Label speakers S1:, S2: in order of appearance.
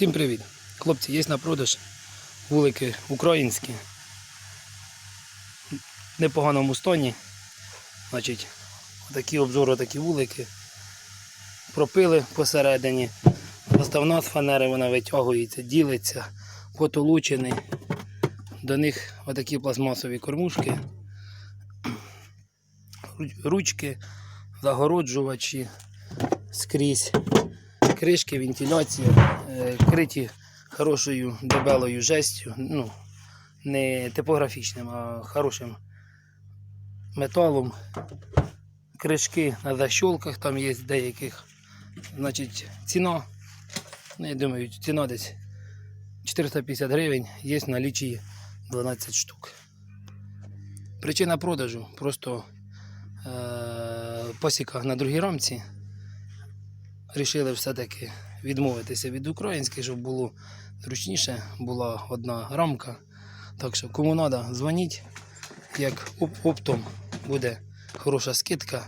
S1: Всім привіт! Хлопці, є на продаж вулики українські. В непоганому стані. Значить, такі обзори, такі вулики. Пропили посередині. Доставна з фанери вона витягується, ділиться, потолучений. До них отакі пластмасові кормушки, ручки, загороджувачі скрізь кришки, вентиляція, е, криті хорошою дебелою жестю, ну, не типографічним, а хорошим металом. Кришки на защолках там є деяких. Значить, ціна, ну, я думаю, ціна десь 450 гривень, є в налічі 12 штук. Причина продажу просто е, посіка на другій рамці рішили все-таки відмовитися від українських, щоб було зручніше, була одна рамка. Так що кому треба, дзвоніть, як оптом буде хороша скидка.